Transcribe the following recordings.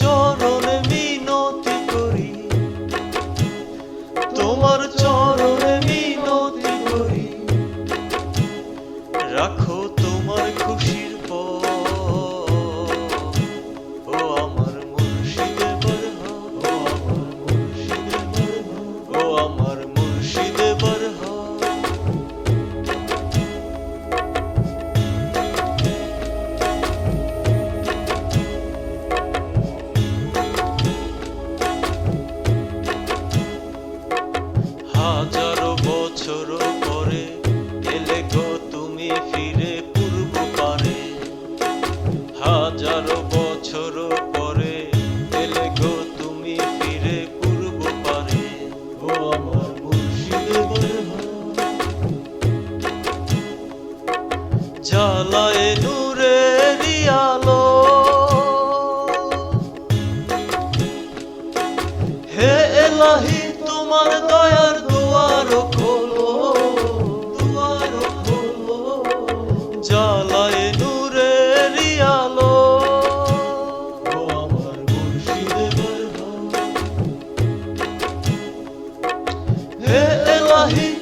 চরণে তুমি ফিরে পূর্ব পারে। হাজারো বছর পরে এলে গো তুমি ফিরে পূর্ব পারে। ও আমার মুর্শিদ জ্বালায় নূরের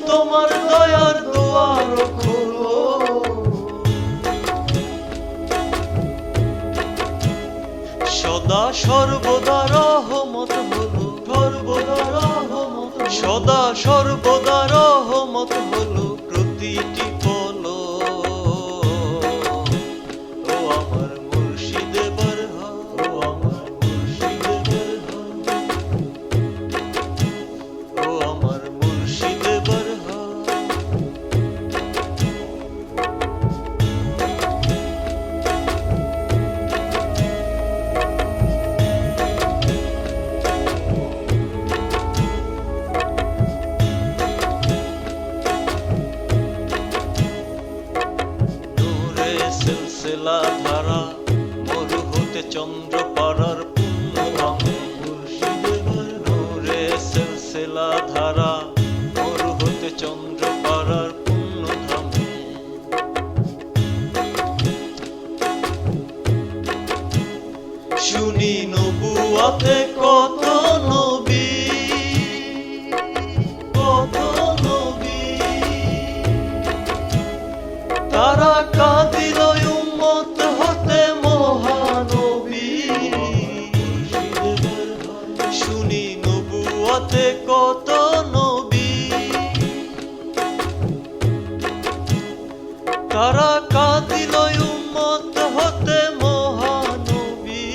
তোমার সদা সর্বদা রহমত সর্বদা রহমত সদা সর্বদা রহমত চন্দ্র পাড়ার ধামে নূরে ধারা হতে চন্দ্র পাড়ার পুণ্য শুনি নবুয়াতে কত তারা কাঁদিল উম্মত হতে মহানবী।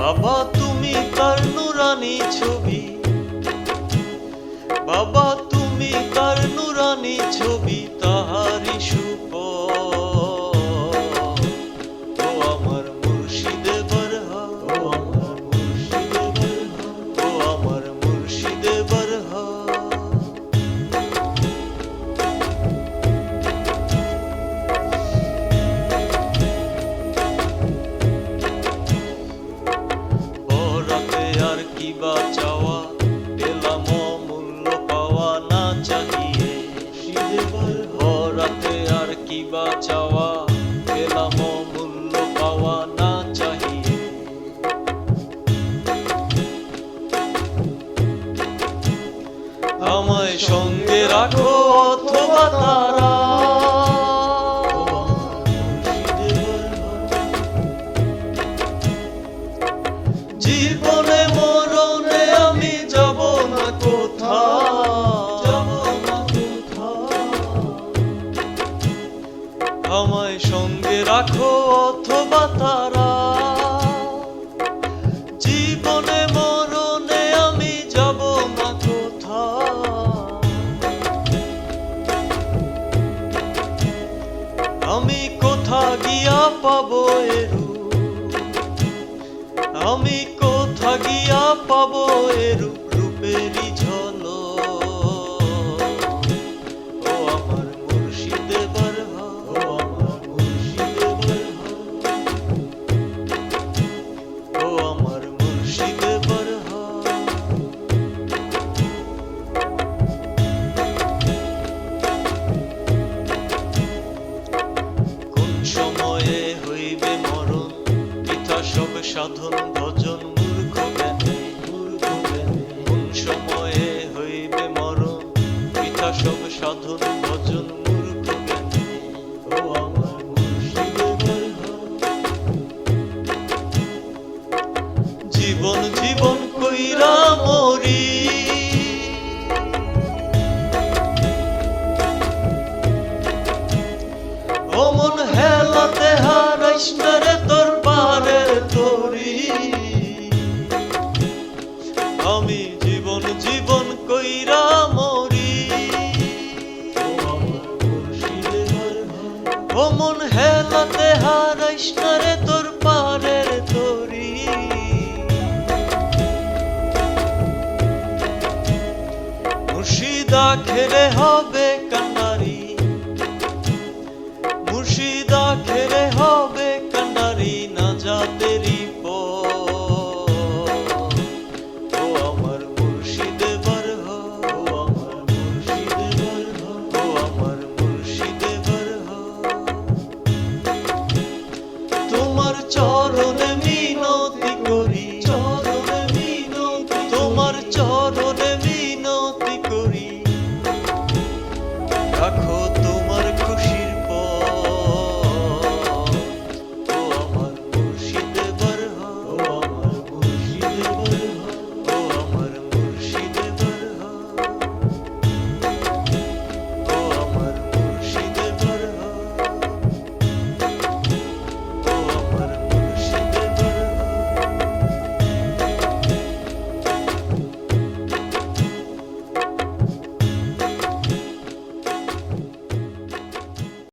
বাবা তুমি তার নুরানি ছবি আমায় সঙ্গে রাখো অথবা তারা আমি কোথা গিয়া পাব এরু আমি কোথা গিয়া পাব এরূপ? রূপেরই ঝলো সাধন ভজন মূর্খ জ্ঞানে কোন সময়ে হইবে পিতা সব সাধন ভজন জীবন জীবন কইরা মরি। অমন হেলাতে হারাইস রে তোর পারের তরি মুর্শিদা খেলে হবে